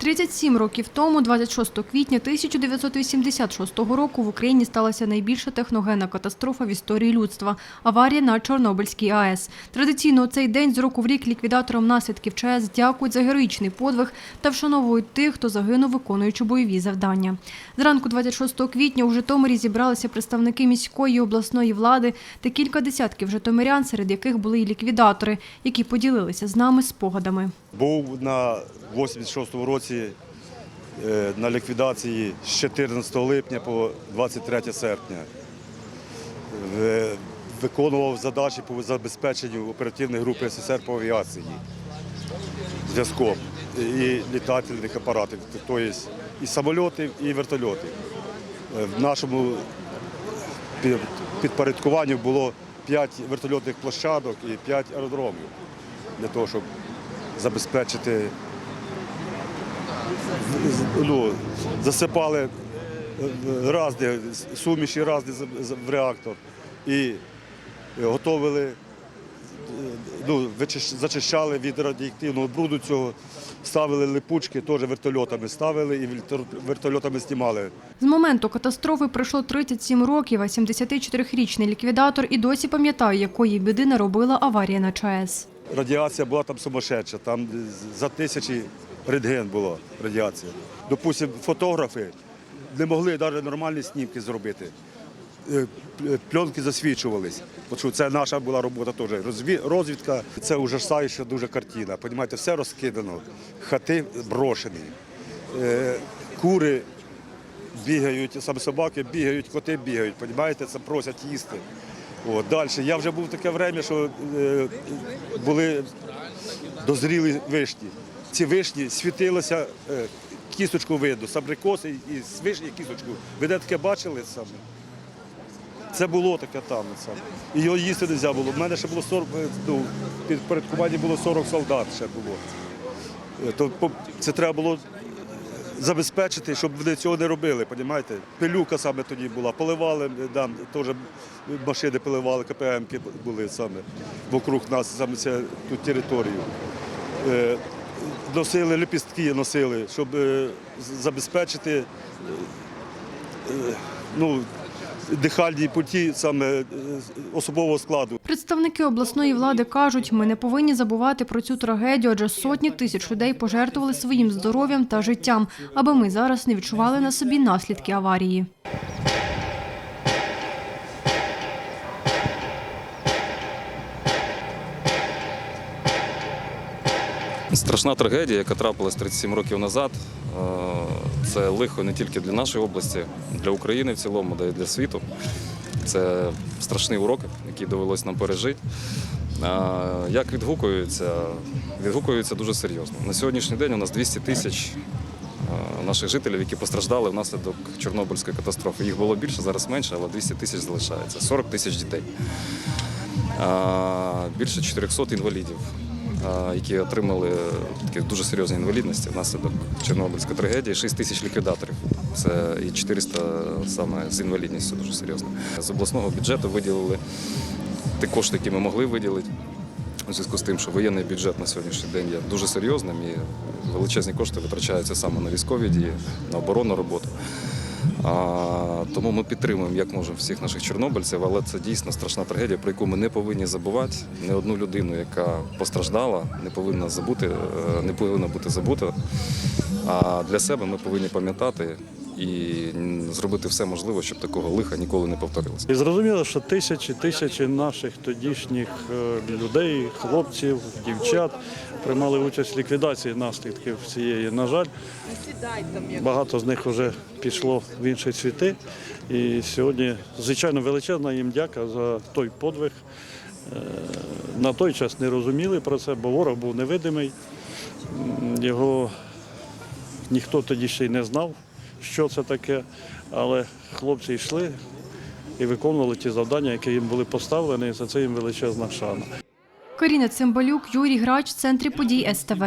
37 років тому, 26 квітня 1986 року, в Україні сталася найбільша техногенна катастрофа в історії людства – аварія на Чорнобильській АЕС. Традиційно у цей день з року в рік ліквідаторам наслідків ЧАЕС дякують за героїчний подвиг та вшановують тих, хто загинув, виконуючи бойові завдання. Зранку 26 квітня у Житомирі зібралися представники міської і обласної влади та кілька десятків житомирян, серед яких були і ліквідатори, які поділилися з нами спогадами. Був на 86-му році е, на ліквідації з 14 липня по 23 серпня. Е, Виконував задачі по забезпеченню оперативної групи СССР по авіації зв'язком і літательних апаратів, тобто і самольотів, і вертольотів. Е, В нашому підпорядкуванні було 5 вертольотних площадок і 5 аеродромів для того, щоб забезпечити, ну, засипали е, разні суміші за- в реактор і готовили, ну, зачищали від радіоактивного бруду цього, ставили липучки, теж вертольотами ставили і вертольотами знімали. З моменту катастрофи пройшло 37 років, а 74-річний ліквідатор і досі пам'ятає, якої біди наробила аварія на ЧАЕС. Радіація була там сумасшедша, там за тисячі рентген була радіація. Допустимо, фотографи не могли навіть нормальні знімки зробити. Е, Пленки засвічувались. Що це наша була робота теж. Розвідка це ужасаюча дуже картина. Понімаєте, все розкидано, хати брошені, Е, кури бігають, саме собаки бігають, коти бігають, понімаєте, це просять їсти. От, далі. Я вже був таке время, що е, були дозрілі вишні. Ці вишні світилися, е, кісточку видно, з абрикоси і з вишні кісточку. Ви де таке бачили саме? Це було таке там. Саме. І його їсти не можна було. У мене ще було 40, е, ну, підпорядкуванні було 40 солдат ще було. Е, То це треба було забезпечити, щоб вони цього не робили, розумієте? Пилюка саме тоді була, поливали, там теж машини поливали, КПМки були саме вокруг нас, саме це ту територію. Е, Носили лепістки, носили, щоб е, забезпечити е, ну, дихальні путі саме е, особового складу. Представники обласної влади кажуть, ми не повинні забувати про цю трагедію, адже сотні тисяч людей пожертвували своїм здоров'ям та життям, аби ми зараз не відчували на собі наслідки аварії. Страшна трагедія, яка трапилась 37 років назад. Е, Це лихо не тільки для нашої області, для України в цілому, да й для світу. Це страшний урок, який довелось нам пережити. Як відгукуються? Відгукуються дуже серйозно. На сьогоднішній день у нас 200 тисяч наших жителів, які постраждали внаслідок Чорнобильської катастрофи. Їх було більше, зараз менше, але 200 тисяч залишається. 40 тисяч дітей. Більше 400 інвалідів, які отримали такі дуже серйозні інвалідності внаслідок Чорнобильської трагедії. 6 тисяч ліквідаторів. Це і 400 саме з інвалідністю дуже серйозно. З обласного бюджету виділили ті кошти, які ми могли виділити. У зв'язку з тим, що воєнний бюджет на сьогоднішній день є дуже серйозним і величезні кошти витрачаються саме на військові дії, на оборонну роботу. А, тому ми підтримуємо як можемо всіх наших чорнобильців, але це дійсно страшна трагедія, про яку ми не повинні забувати. Не одну людину, яка постраждала, не повинна забути, е, не повинна бути забута. А для себе ми повинні пам'ятати і зробити все можливе, щоб такого лиха ніколи не повторилося. І зрозуміло, що тисячі тисячі наших тодішніх е, людей, хлопців, дівчат приймали участь в ліквідації наслідків цієї. На жаль, багато з них вже пішло в інші світи. І сьогодні, звичайно, величезна їм дяка за той подвиг. Е, На той час не розуміли про це, бо ворог був невидимий. Його ніхто тоді ще й не знав, що це таке, але хлопці йшли і виконували ті завдання, які їм були поставлені, і за це їм величезна шана. Коріна Цимбалюк, Юрій Грач, в центрі подій СТВ.